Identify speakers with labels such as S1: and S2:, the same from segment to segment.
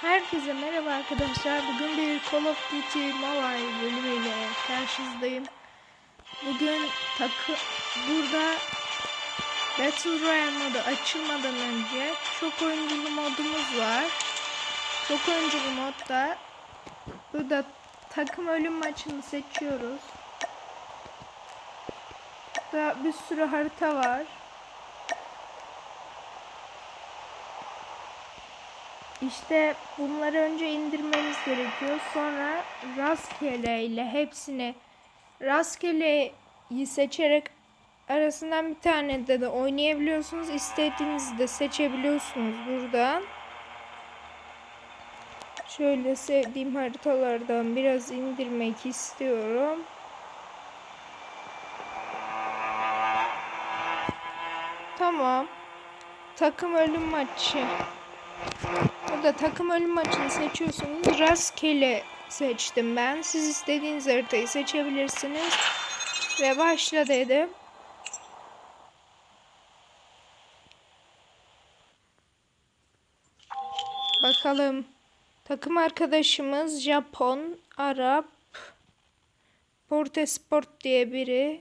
S1: Herkese merhaba arkadaşlar. Bugün bir Call of Duty Mobile bölümüyle karşınızdayım. Bugün takı burada Battle Royale modu açılmadan önce çok oyunculu modumuz var. Çok oyunculu modda burada takım ölüm maçını seçiyoruz. Burada bir sürü harita var. İşte bunları önce indirmeniz gerekiyor. Sonra rastgele ile hepsini rastgeleyi seçerek arasından bir tane de, de oynayabiliyorsunuz. İstediğinizi de seçebiliyorsunuz buradan. Şöyle sevdiğim haritalardan biraz indirmek istiyorum. Tamam. Takım ölüm maçı. Burada takım ölüm maçını seçiyorsunuz. Rastgele seçtim ben. Siz istediğiniz haritayı seçebilirsiniz. Ve başla dedim. Bakalım. Takım arkadaşımız Japon, Arap, Portesport diye biri.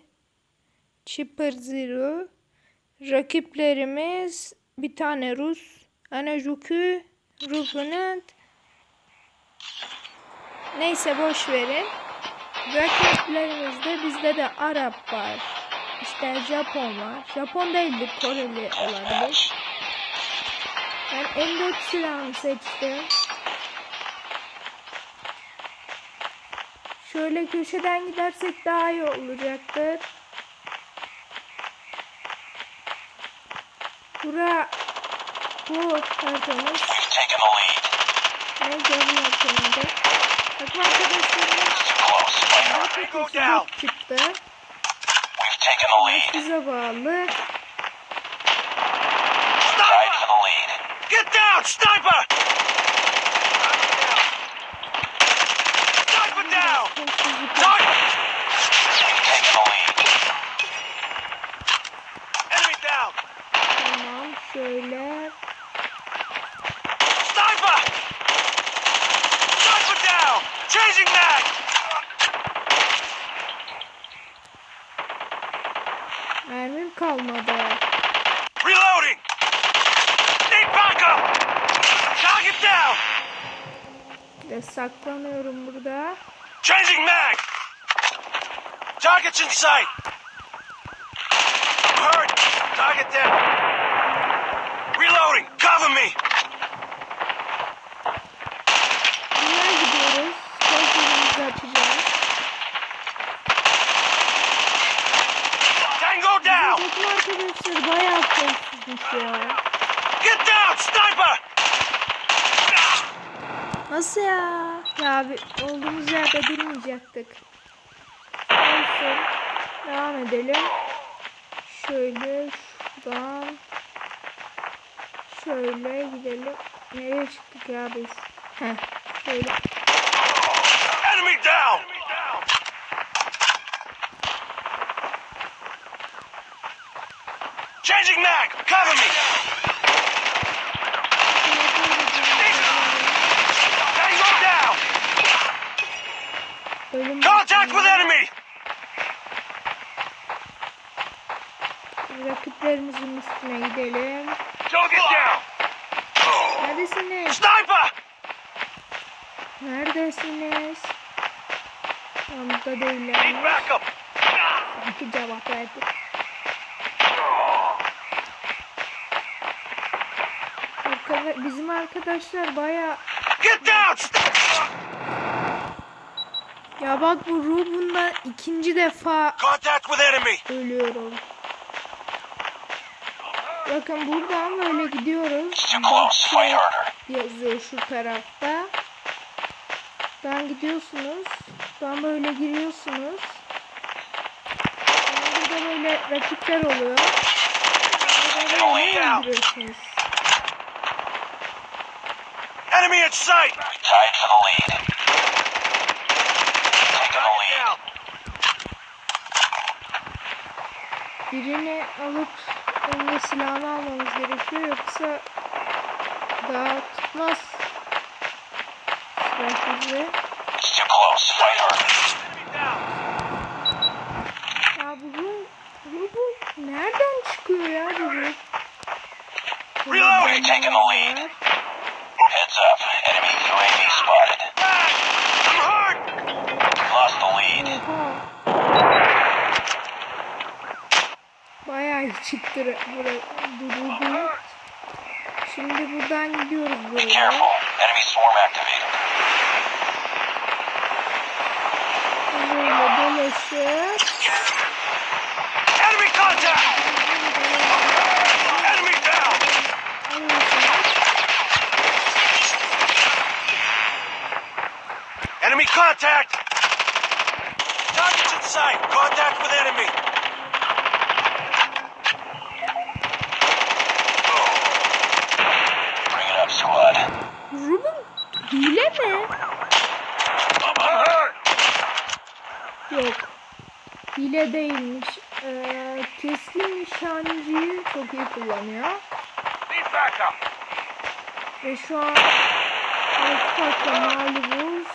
S1: Chipper Zero. Rakiplerimiz bir tane Rus, Anajuku, Rupunant. Neyse boş verin. Rakiplerimizde bizde de Arap var. İşte Japon var. Japon değildir Koreli olabilir. Ben M4 silahını seçtim. Şöyle köşeden gidersek daha iyi olacaktır. Bura bu haritamız.
S2: We've taken the lead.
S1: Ne görüyor sonunda. Takım arkadaşlarımız
S2: Close. Fight
S1: daha
S2: hard.
S1: kötüsü bot çıktı.
S2: We've taken the lead.
S1: Bize bağlı.
S2: Tied for the lead. Get down, sniper! Sniper down!
S1: Hırsızlık
S2: Target! We've taken the lead. Enemy down!
S1: Tamam şöyle.
S2: Sniper! Sniper down! Changing mag!
S1: Mermim kalmadı.
S2: Reloading! Need backup! Target down!
S1: Ve saklanıyorum burada.
S2: Changing mag! Target's in sight! I'm hurt! Target down! Reloading! Cover me!
S1: Dünya gidiyoruz. Gözlerimizi açacağız.
S2: Tango down!
S1: Takım arkadaşlar bayağı kolsuzmuş ya.
S2: Get down, sniper!
S1: Nasıl ya? Ya abi olduğumuz yerde durmayacaktık. Olsun. Devam edelim. Şöyle şuradan. Şöyle gidelim. Nereye çıktık ya biz? Heh. Şöyle.
S2: Enemy down! Changing mag! Cover me! Contact with enemy!
S1: Rakiplerimizin üstüne gidelim. Neredesiniz?
S2: Sniper!
S1: Neredesiniz? Tam burada değiller. İki cevap verdi. Arkada, bizim arkadaşlar baya
S2: Get down!
S1: ya bak bu Ruben'da ikinci defa ölüyorum. Bakın buradan böyle gidiyoruz.
S2: Harder.
S1: yazıyor şu tarafta. Buradan gidiyorsunuz. Buradan böyle giriyorsunuz. Sonra burada böyle rakipler oluyor. Sonra böyle öldürüyorsunuz.
S2: Enemy in sight! Tied for the lead. Taking the lead.
S1: Birini alıp onun silahını almamız gerekiyor yoksa daha tutmaz.
S2: Enemy down.
S1: Ya bu bu, bu, bu nereden çıkıyor ya bu bu?
S2: Reloading, taking the lead. Heads up. Enemy UAV spotted. I'm hurt. Lost the lead.
S1: Oha. Bayağı iyi çıktı re- bura, bu, bu, bu. Şimdi buradan gidiyoruz
S2: Be
S1: böyle.
S2: careful. Enemy swarm activated.
S1: Böyle dolaşıp.
S2: Enemy contact. Enemy down.
S1: alıyorsunuz.
S2: Enemy contact. Targets in sight. Contact with enemy. Bring it up, squad.
S1: Rubin hile mi? Yok. Hile değilmiş. Ee, keskin nişancıyı çok iyi kullanıyor. Ve şu an altı farklı mağlubuz.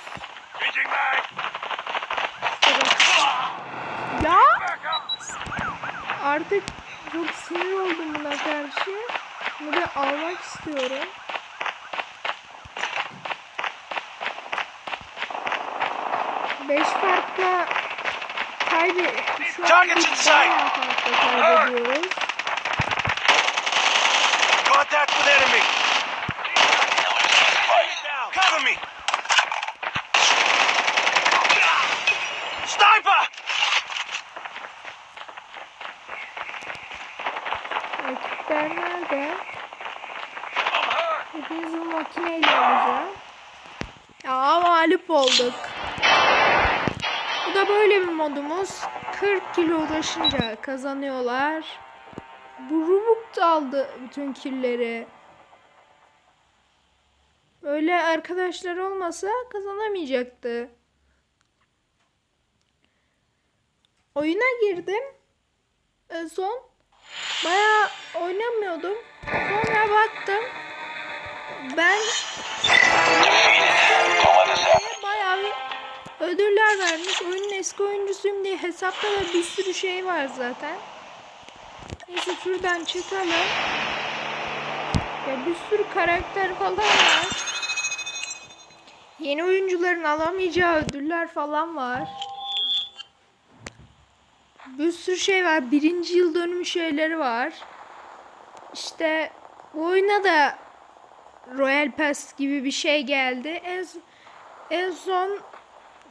S1: Ya artık çok sinir oldum buna karşı. Bunu almak istiyorum. Beş farkla kaybe şu an bayağı farkla kaybediyoruz.
S2: Contact with enemy. Cover me. Sniper.
S1: Rakipler nerede? Hepinizi makineyle alacağım. Ya mağlup olduk. Bu da böyle bir modumuz. 40 kilo uğraşınca kazanıyorlar. Bu Rubuk da aldı bütün killeri. Öyle arkadaşlar olmasa kazanamayacaktı. Oyuna girdim. En son bayağı oynamıyordum. Sonra baktım. Ben eski oyuncusuyum diye hesapta da bir sürü şey var zaten. Neyse şuradan çıkalım. Ya bir sürü karakter falan var. Yeni oyuncuların alamayacağı ödüller falan var. Bir sürü şey var. Birinci yıl dönümü şeyleri var. İşte bu oyuna da Royal Pass gibi bir şey geldi. En, en son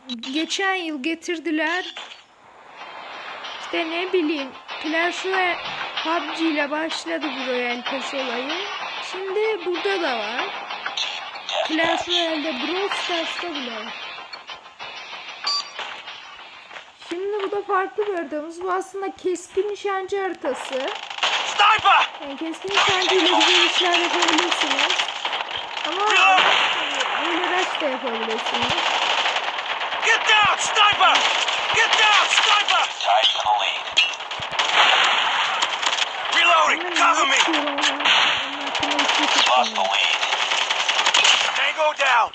S1: geçen yıl getirdiler. İşte ne bileyim Clash Royale PUBG ile başladı bu Royal Pass olayı. Şimdi burada da var. Clash Royale'de Brawl Stars'ta bile var. Şimdi bu da farklı bir haritamız. Bu aslında keskin nişancı haritası.
S2: Sniper.
S1: Yani keskin nişancıyla güzel işler yapabilirsiniz. Ama böyle rush da yapabilirsiniz.
S2: Get down, sniper. Get down, sniper. Tied for the lead. Reloading. Cover me. Lost the lead. Tango down.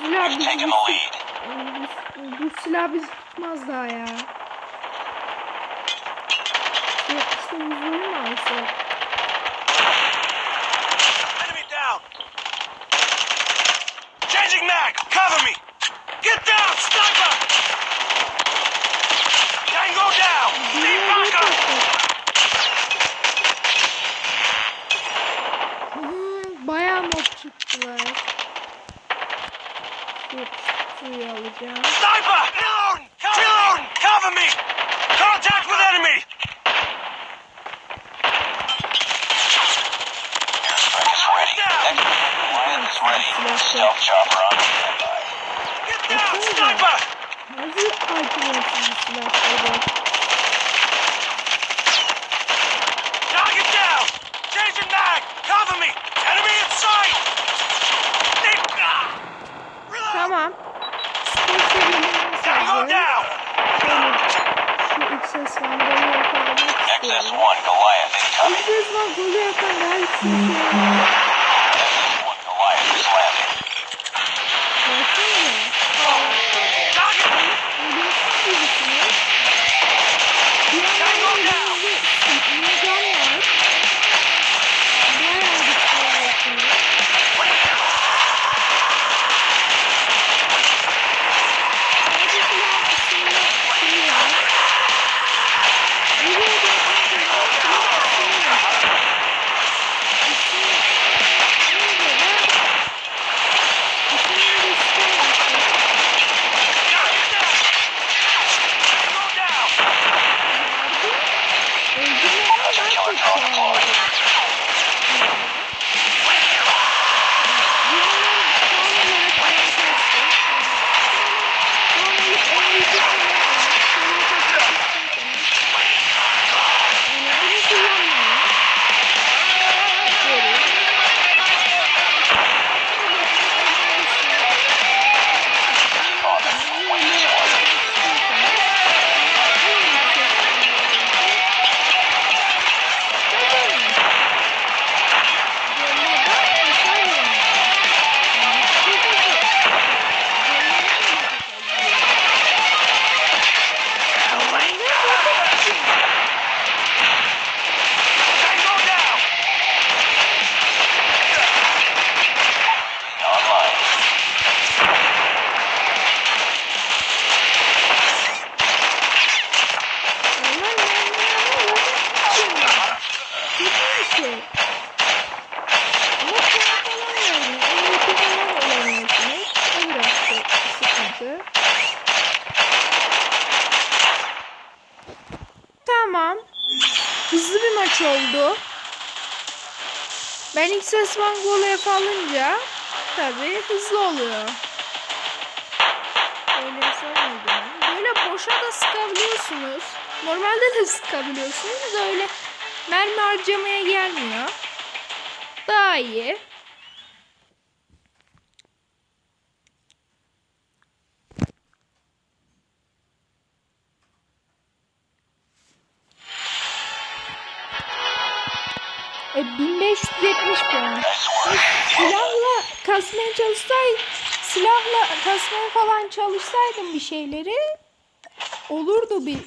S1: Silah
S2: You've
S1: bizi,
S2: taken the lead.
S1: bu, bu silah bizi tutmaz daha ya. İşte, işte yüzünü suyu alacağım.
S2: Sniper! Reloading! Reloading! Cover me! Contact with enemy! Airstrike is ready. Lion is ready. Stealth chopper on standby. Get down, sniper!
S1: Nasıl hakimiyetsiz bir silah böyle?
S2: Target down! Changing mag! Cover me! Enemy in sight! Need- Ah! Reload!
S1: Tamam. Spor seviyelerine
S2: Tango
S1: sadece.
S2: down!
S1: Şöyle şu ilk ses vandalını yakalamak istiyorum.
S2: XS-1 Goliath incoming.
S1: İlk ses van golü yapan daha yüksek şey var.
S2: XS-1 Goliath
S1: Phoenix Van Gogh alınca tabii hızlı oluyor. Öyle sanıyordum. Böyle boşa da sıkabiliyorsunuz. Normalde de sıkabiliyorsunuz da öyle mermi harcamaya gelmiyor. Daha iyi. Kasmaya çalışsaydım, silahla kasmaya falan çalışsaydım bir şeyleri olurdu bir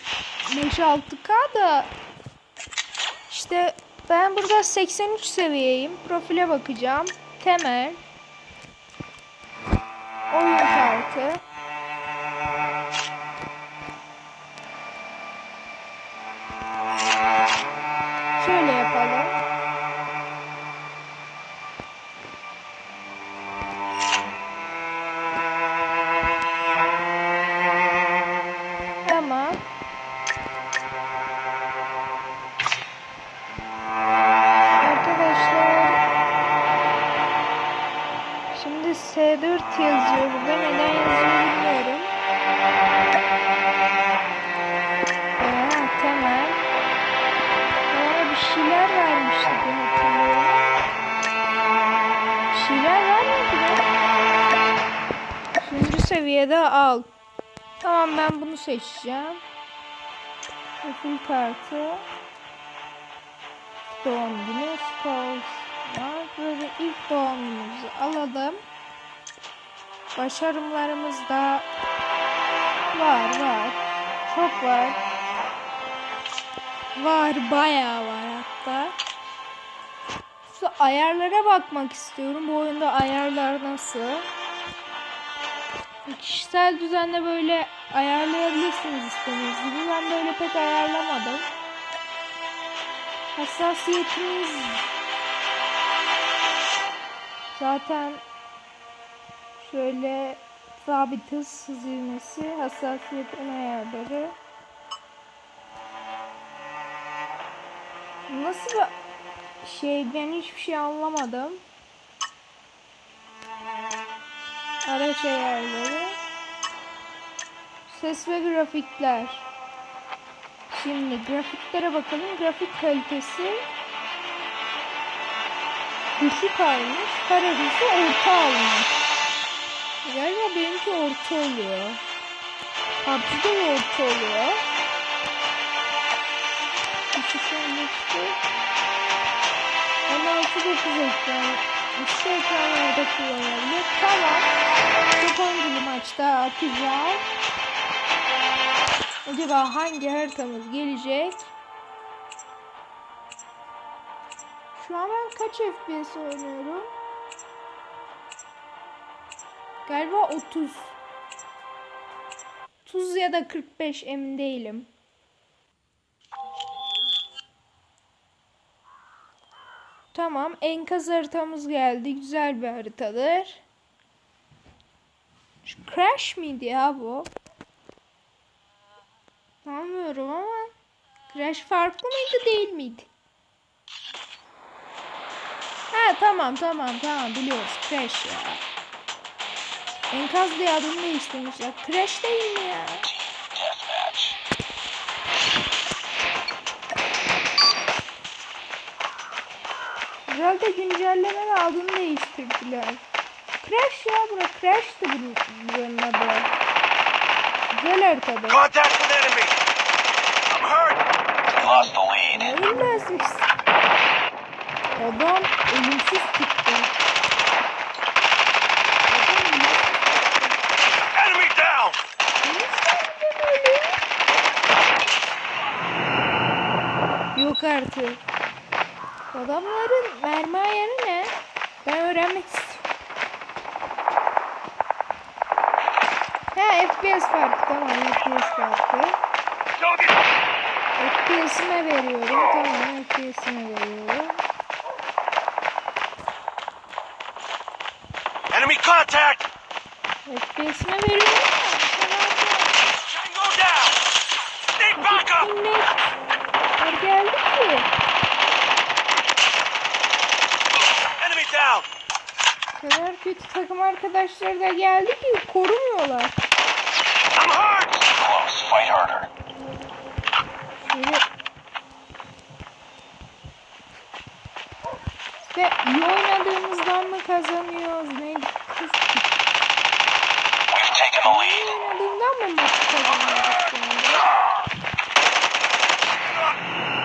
S1: 5-6K da işte ben burada 83 seviyeyim. Profile bakacağım. Temel. Oyun kartı. Üçüncü seviyede al. Tamam ben bunu seçeceğim. Profil kartı. Doğum günü var. Böyle ilk doğum günümüzü alalım. Başarımlarımız da var var. Çok var. Var bayağı var hatta. Şu ayarlara bakmak istiyorum. Bu oyunda ayarlar nasıl? Kişisel düzenle böyle ayarlayabilirsiniz istediğiniz gibi. Ben böyle pek ayarlamadım. Hassasiyetimiz zaten şöyle sabit hız hız ivmesi, hassasiyet ön ayarları. Nasıl şey ben hiçbir şey anlamadım. Araç ayarları. Ses ve grafikler. Şimdi grafiklere bakalım. Grafik kalitesi düşük almış. Kare hızı orta almış. Galiba benimki orta oluyor. PUBG'de de orta oluyor. İkisi 16 9 ekran. İşte ekranlarda kullanılabilir. Atacağım. Acaba hangi haritamız gelecek? Şu an ben kaç FPS oynuyorum? Galiba 30. 30 ya da 45 emin değilim. Tamam, enkaz haritamız geldi. Güzel bir haritadır. Crash miydi ya bu? Sanmıyorum ama Crash farklı mıydı değil miydi? Ha tamam tamam tamam biliyoruz Crash ya. Enkaz diye adını değiştirmişler. Crash değil mi ya? Herhalde güncellemeyle adını değiştirdiler. Crash ya bura. Crash'tı bunun adı. Güzel haritada.
S2: Contact with enemy. I'm hurt. Lost the lead.
S1: Ölmezmiş. Adam ölümsüz ölümsüz
S2: Enemy down.
S1: Yok artık. Adamların mermi ayarı ne? Ben öğrenmek istiyorum. Ha FPS farkı tamam FPS farkı. FPS'ime veriyorum tamam FPS'ime veriyorum.
S2: Enemy contact.
S1: FPS'ime veriyorum
S2: Tango down.
S1: Ama net. Var geldi ki. O kadar kötü takım arkadaşları da geldi ki korumuyorlar.
S2: I'm hurt. Close. Fight harder.
S1: Şöyle ve iyi oynadığımızdan mı kazanıyoruz? Ne? Kız,
S2: We've taken the
S1: iyi
S2: lead.
S1: oynadığımdan mı maçı kazanıyoruz şu?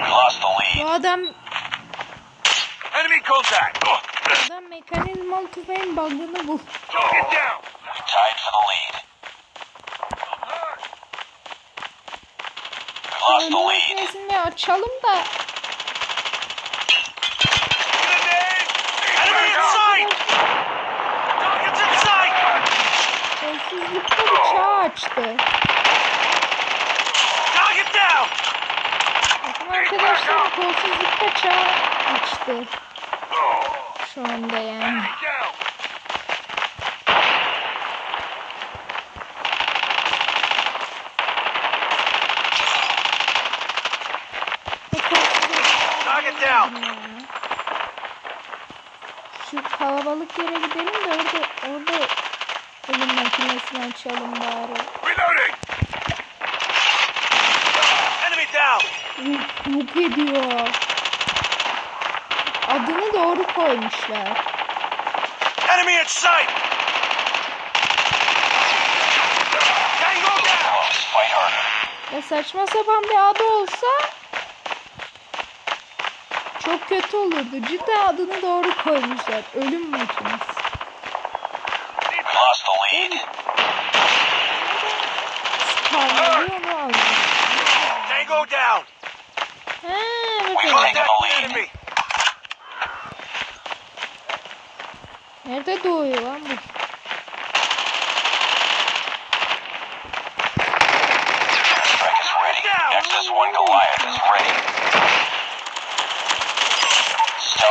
S2: We lost the lead.
S1: Bu adam,
S2: Enemy contact.
S1: adam mekanizmalı tüfeğin bug'ını bul.
S2: Get down. We tied for the lead.
S1: Ölüm makinesini açalım da kolsuzlukta bıçağı açtı.
S2: Target down.
S1: Takım arkadaşlarım kolsuzlukta çağ açtı. Şu anda yani.
S2: Down.
S1: Bu kolsuzluk-
S2: Target down.
S1: Ya. Şu kalabalık yere gidelim de orada orada ölüm makinesini açalım bari.
S2: Reloading. Enemy down.
S1: Yok, ediyor. Adını doğru koymuşlar.
S2: Enemy in sight.
S1: Ya saçma sapan bir adı olsa çok kötü olurdu. Cidden adını doğru koymuşlar. Ölüm makinesi.
S2: Lost the lead.
S1: Aldım.
S2: Tango down.
S1: Ha,
S2: the lead.
S1: Nerede doğuyor lan bu?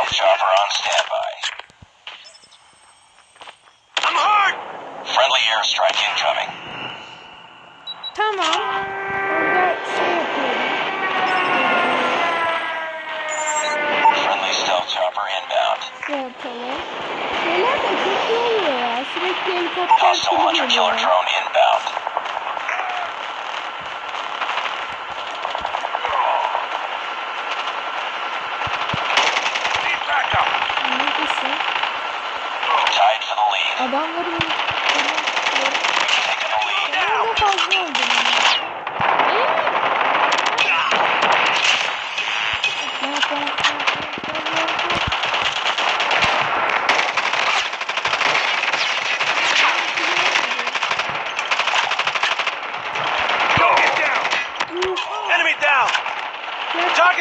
S2: Stealth chopper on standby. I'm hurt! Friendly airstrike incoming.
S1: Come on.
S2: Friendly stealth chopper inbound. Hostile hunter killer drone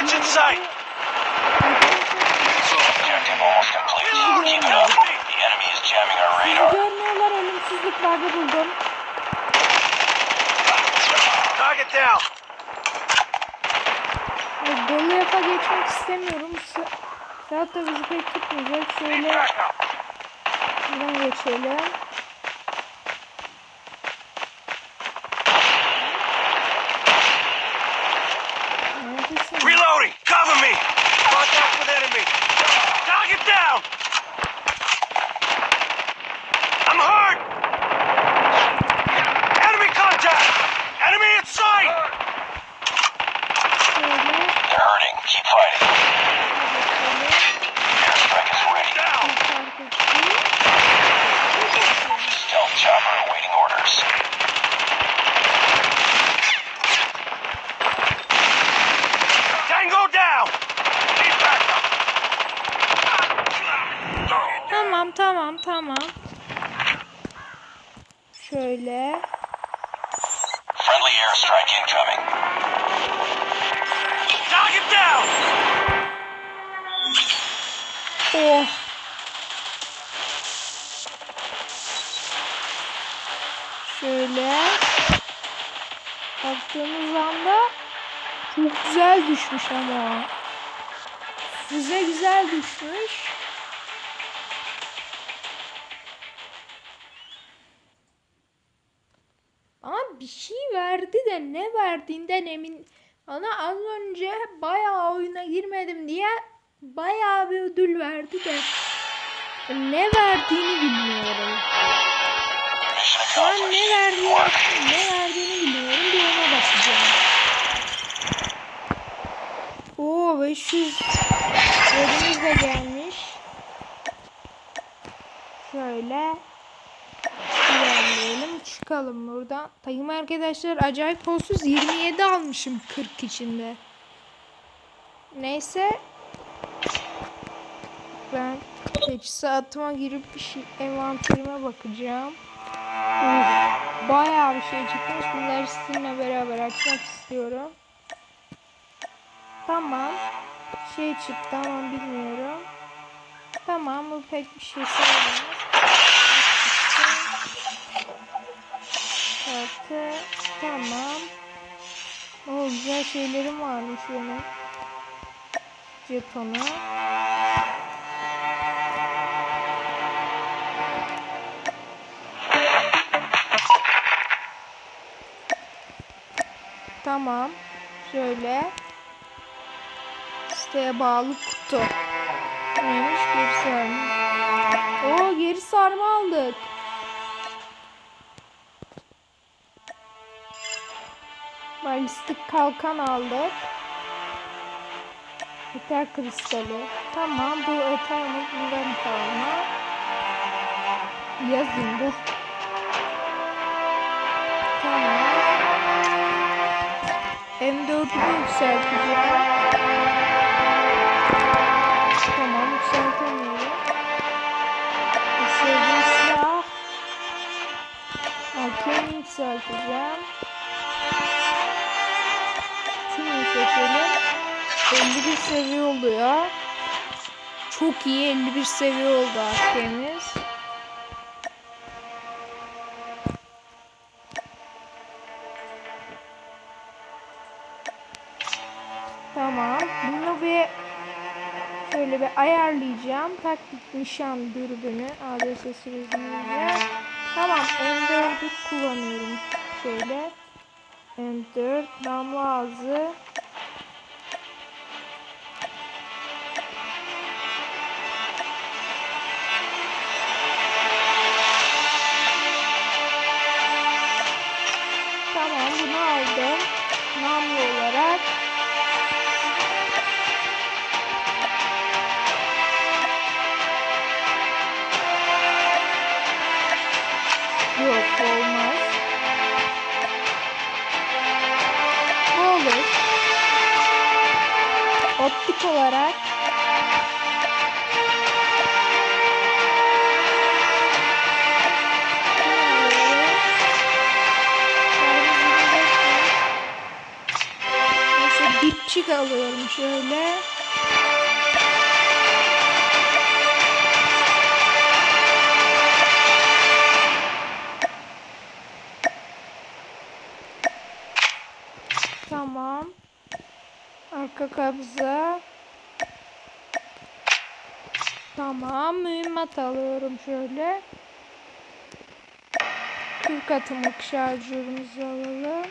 S2: Targets in sight. Objective almost complete. Keep it up. The enemy is jamming our radar.
S1: Görmüyorlar ölümsüzlük bug'ı buldum.
S2: Target down.
S1: Goliath'a geçmek istemiyorum. Saat da bizi pek tutmayacak. Şöyle buradan geçelim. Neredesin?
S2: Reloading. Cover me. Contact with enemy. Target down. I'm hurt. Enemy contact. Enemy in sight.
S1: Şöyle.
S2: They're hurting. Keep fighting. Airstrike is ready. Down. Stealth chopper awaiting orders. Tango down. Need backup.
S1: Tamam tamam tamam. Şöyle.
S2: Friendly airstrike incoming. Target down.
S1: Oh. Şöyle. Baktığımız anda çok güzel düşmüş ama. Füze güzel düşmüş. Ama bir şey verdi de ne verdiğinden emin. Bana az önce bayağı oyuna girmedim diye bayağı bir ödül verdi de. ne verdiğini bilmiyorum. Şu an ne verdiğini, ne verdiğini bilmiyorum. Bir ona bakacağım. Oo 500 yerimiz de gelmiş. Şöyle ilerleyelim. Çıkalım buradan. Takım arkadaşlar acayip kolsuz 27 almışım 40 içinde. Neyse. Ben teçhizatıma girip bir şey envanterime bakacağım. Bayağı bir şey çıkmış. Bunları sizinle beraber açmak istiyorum. Tamam. Şey çıktı ama bilmiyorum. Tamam bu pek bir şey sayılmaz. Kartı. Tamam. O güzel şeylerim varmış benim. Jetonu. Tamam. Şöyle. Siteye bağlı kutu. Neymiş? Geri sarma. Oo geri sarma aldık. Balistik kalkan aldık. Eter kristali. Tamam bu eter bundan kalma. Yazındı. Tamam. M4'ü yükselteceğim. AK'yi yükselteceğim. Şunu seçelim. 51 seviye oluyor. Çok iyi 51 seviye oldu AK'miz. Tamam. Bunu bir şöyle bir ayarlayacağım. Taktik nişan dürbünü ADS sürecinde. Tamam. M4'ü kullanıyorum. Şöyle. M4 damla ağzı. Alıyorum şöyle. Tamam. Arka kabza. Tamam. Mühimmat alıyorum şöyle. 40 atımlık şarjörümüzü alalım.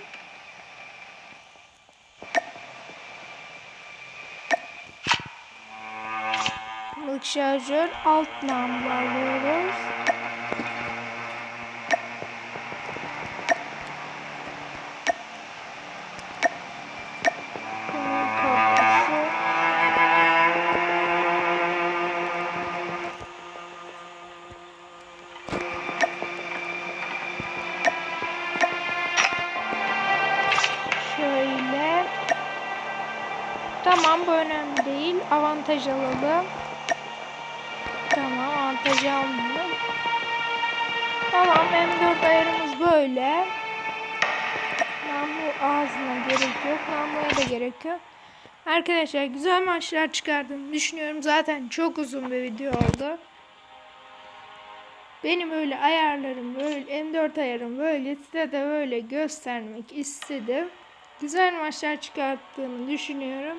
S1: Atımlık şarjör alt namlu alıyoruz. Tamam bu önemli değil. Avantaj alalım. Almayalım. Tamam M4 ayarımız böyle. Namlu ağzına gerek yok. Namluya da gerek yok. Arkadaşlar güzel maçlar çıkardığımı düşünüyorum. Zaten çok uzun bir video oldu. Benim öyle ayarlarım, böyle M4 ayarım böyle size de böyle göstermek istedim. Güzel maçlar çıkarttığını düşünüyorum.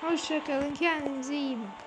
S1: Hoşçakalın. Kendinize iyi bakın.